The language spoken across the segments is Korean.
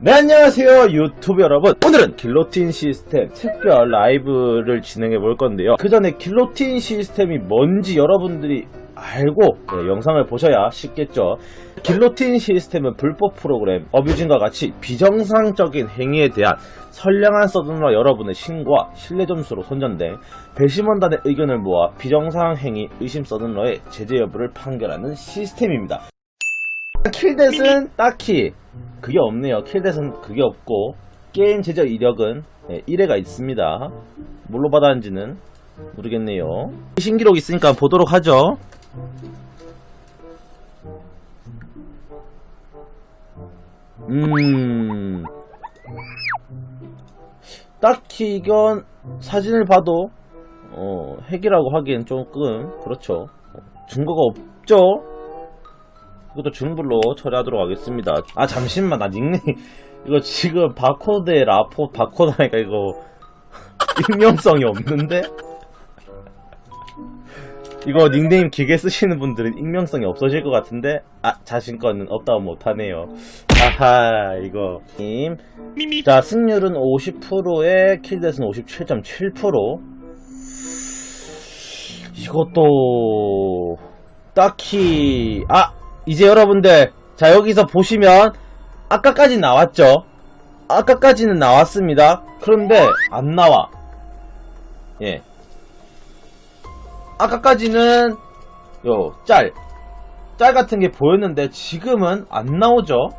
네 안녕하세요 유튜브 여러분. 오늘은 길로틴 시스템 특별 라이브를 진행해 볼 건데요. 그 전에 길로틴 시스템이 뭔지 여러분들이 알고 네, 영상을 보셔야 쉽겠죠. 길로틴 시스템은 불법 프로그램 어뷰징과 같이 비정상적인 행위에 대한 선량한 서든러 여러분의 신고와 신뢰 점수로 선정된 배심원단의 의견을 모아 비정상 행위 의심 서든러의 제재 여부를 판결하는 시스템입니다. 킬댓은 딱히 그게 없네요. 킬댓은 그게 없고 게임 제작 이력은 1회가 있습니다. 뭘로 받았는지는 모르겠네요. 신기록 있으니까 보도록 하죠. 음. 딱히 이건 사진을 봐도 어, 핵이라고 하기엔 조금 그렇죠. 증거가 없죠. 이것도 중불로 처리하도록 하겠습니다. 아 잠시만 나 닉네임 이거 지금 바코드에 라포 바코드 하니까 이거 익명성이 없는데? 이거 닉네임 길게 쓰시는 분들은 익명성이 없어질 것 같은데 아 자신 거는 없다고 못하네요. 아하 이거 님. 자 승률은 50%에 킬댓은 57.7% 이것도 딱히 아 이제 여러분들 자 여기서 보시면 아까까지 나왔죠? 아까까지는 나왔습니다. 그런데 안 나와. 예. 아까까지는 요짤. 짤 같은 게 보였는데 지금은 안 나오죠?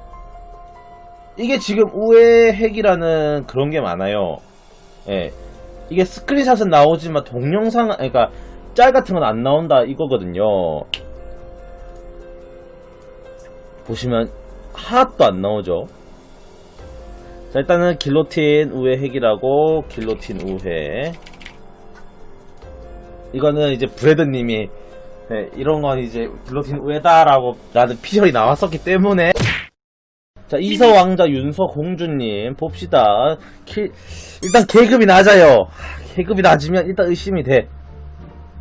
이게 지금 우회 핵이라는 그런 게 많아요. 예. 이게 스크린샷은 나오지만 동영상 그러니까 짤 같은 건 안 나온다 이거거든요 보시면 하나도 안 나오죠. 자, 일단은 길로틴 우회 핵이라고 길로틴 우회. 이거는 이제 브레드님이 네, 이런 건 이제 길로틴 우회다라고 라는 피셜이 나왔었기 때문에 자 이서 왕자 윤서 공주님 봅시다. 킬, 일단 계급이 낮아요. 계급이 낮으면 일단 의심이 돼.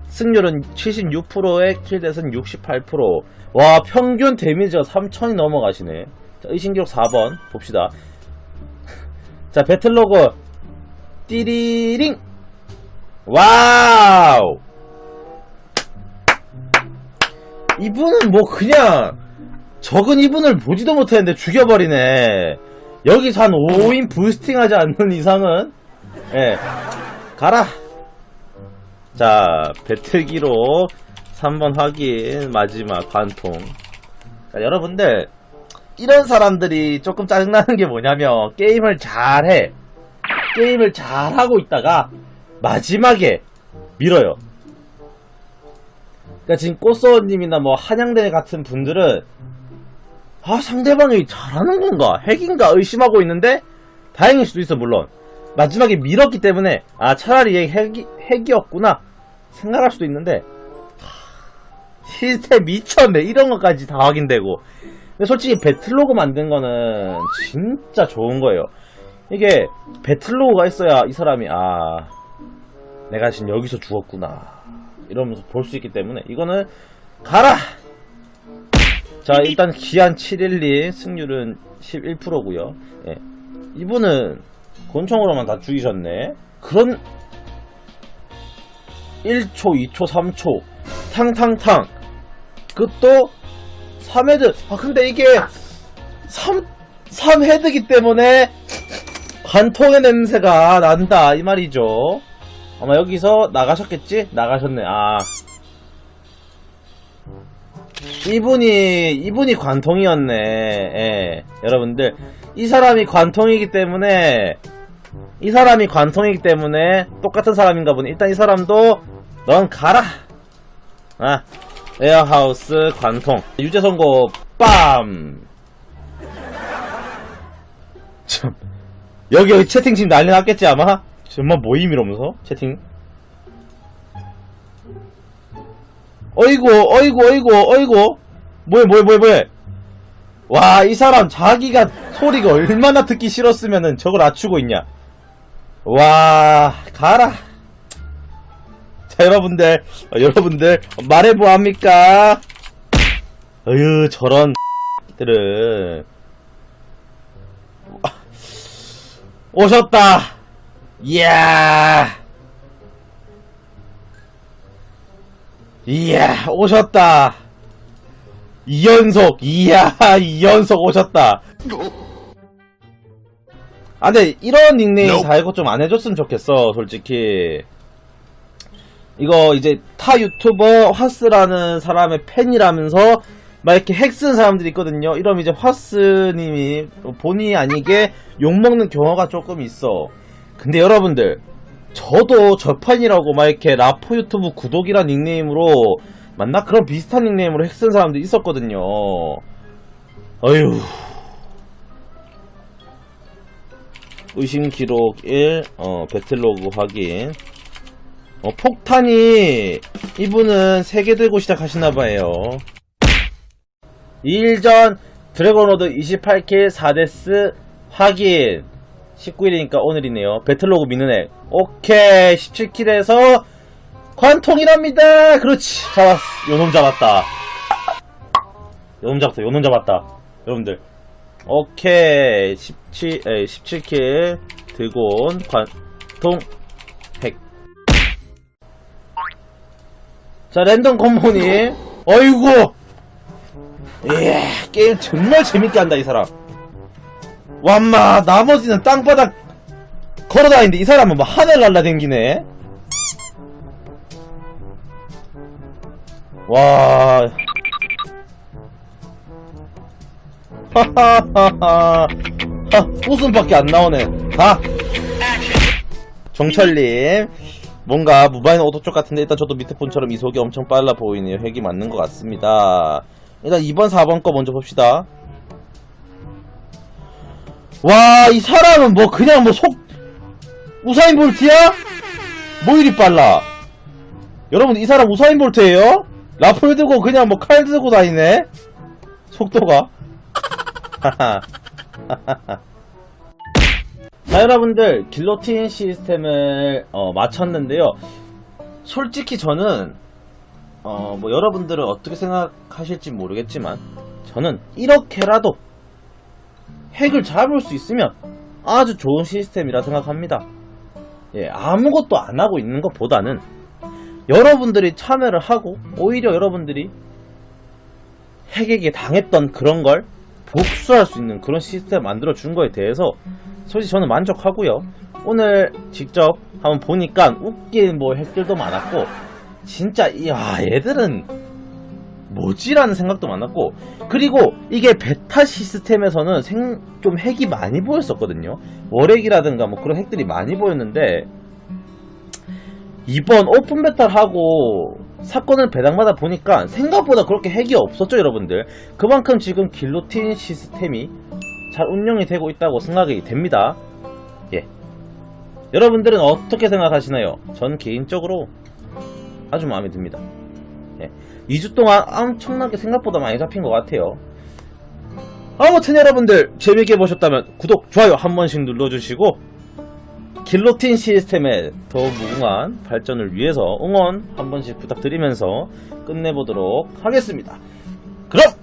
승률은 76%에 킬댓은 68%. 와, 평균 데미지가 3000이 넘어가시네. 자, 의신기록 4번 봅시다. 자, 배틀로그 띠리링. 와우. 이분은 뭐 그냥 적은 이분을 보지도 못했는데 죽여버리네. 여기서 한 5인 부스팅 하지 않는 이상은 예 가라. 자, 배틀기로 3번 확인, 마지막 관통. 자, 여러분들, 이런 사람들이 조금 짜증나는 게 뭐냐면, 게임을 잘해. 게임을 잘하고 있다가, 마지막에 밀어요. 그니까 지금 꽃소님이나 뭐, 한양대 같은 분들은, 아, 상대방이 잘하는 건가? 핵인가? 의심하고 있는데, 다행일 수도 있어, 물론. 마지막에 밀었기 때문에 아 차라리 얘 핵이, 핵이었구나 생각할 수도 있는데 시스템 미쳤네 이런 것까지 다 확인되고. 근데 솔직히 배틀로그 만든 거는 진짜 좋은 거예요. 이게 배틀로그가 있어야 이 사람이 아 내가 지금 여기서 죽었구나. 이러면서 볼 수 있기 때문에 이거는 가라! 자 일단 기한 712 승률은 11%고요. 예. 이분은 권총으로만 다 죽이셨네. 그런 1초, 2초, 3초 탕탕탕 그것도 3헤드 아 근데 이게 3 3헤드기 때문에 관통의 냄새가 난다 이 말이죠. 아마 여기서 나가셨겠지? 나가셨네. 아 이분이 이분이 관통이었네. 예. 여러분들 이 사람이 관통이기 때문에 이 사람이 관통이기 때문에 똑같은 사람인가 보네. 일단 이 사람도 넌 가라. 아 에어하우스 관통 유죄 선고 빰. 참 여기 여기 채팅 지금 난리 났겠지 아마. 정말 모임 이러면서 채팅. 어이구 어이구 어이구 어이구 뭐해 뭐해 뭐해 뭐해 와 이 사람 자기가 소리가 얼마나 듣기 싫었으면은 저걸 낮추고 있냐 와 가라 자 여러분들 어, 여러분들 말해 뭐합니까 어휴 저런 들은 오셨다. 이야. 이야, 오셨다. 이연속, 이야, 이연속 오셨다. 아, 근데 이런 닉네임 달고 좀안 해줬으면 좋겠어, 솔직히. 이거 이제 타 유튜버 화스라는 사람의 팬이라면서 막 이렇게 핵 쓰는 사람들이 있거든요. 이러면 이제 화스님이 본의 아니게 욕먹는 경우가 조금 있어. 근데 여러분들, 저도 저 팬이라고 막 이렇게 라포 유튜브 구독이란 닉네임으로 맞나? 그런 비슷한 닉네임으로 핵 쓴 사람도 있었거든요. 어휴. 의심 기록 1, 어, 배틀로그 확인. 어, 폭탄이, 이분은 3개 들고 시작하시나봐요. 2일 전, 드래곤로드 28킬 4데스 확인. 19일이니까 오늘이네요. 배틀로그 미는액. 오케이. 17킬에서 관통이랍니다. 그렇지. 잡았어. 요놈 잡았다. 요놈 잡았다. 요놈 잡았다. 여러분들. 오케이. 17, 에, 17킬. 드곤, 관통, 핵. 자, 랜덤 콤보님. 어이구! 이야, 게임 정말 재밌게 한다, 이 사람. 완마, 나머지는 땅바닥 걸어다니는데 이 사람은 뭐 하늘 날라댕기네. 와. 하하하하. 하, 웃음밖에 안 나오네. 가! 정철님. 뭔가 무바인 오토 쪽 같은데 일단 저도 밑에 분처럼 이속이 엄청 빨라 보이네요. 핵이 맞는 것 같습니다. 일단 2번, 4번 거 먼저 봅시다. 와, 이 사람은 뭐 그냥 뭐 속, 우사인 볼트야? 뭐 이리 빨라? 여러분, 이 사람 우사인 볼트예요 라플 들고 그냥 뭐 칼 들고 다니네? 속도가. 자, 여러분들, 길로틴 시스템을, 어, 마쳤는데요. 솔직히 저는, 어, 뭐, 여러분들은 어떻게 생각하실지 모르겠지만, 저는 이렇게라도 핵을 잡을 수 있으면 아주 좋은 시스템이라 생각합니다. 예, 아무것도 안 하고 있는 것보다는 여러분들이 참여를 하고 오히려 여러분들이 핵에게 당했던 그런 걸 복수할 수 있는 그런 시스템 만들어 준 거에 대해서 솔직히 저는 만족하고요. 오늘 직접 한번 보니까 웃긴 뭐 핵들도 많았고 진짜 야 얘들은 뭐지라는 생각도 많았고 그리고 이게 베타 시스템에서는 생, 좀 핵이 많이 보였었거든요 월핵이라든가 뭐 그런 핵들이 많이 보였는데 이번 오픈 베타를 하고 사건을 배당받아 보니까 생각보다 그렇게 핵이 없었죠 여러분들 그만큼 지금 길로틴 시스템이 잘 운영이 되고 있다고 생각이 됩니다 예 여러분들은 어떻게 생각하시나요? 전 개인적으로 아주 마음에 듭니다 예. 2주 동안 엄청나게 생각보다 많이 잡힌 것 같아요. 아무튼 여러분들 재밌게 보셨다면 구독, 좋아요 한 번씩 눌러주시고 길로틴 시스템의 더 무궁한 발전을 위해서 응원 한 번씩 부탁드리면서 끝내보도록 하겠습니다. 그럼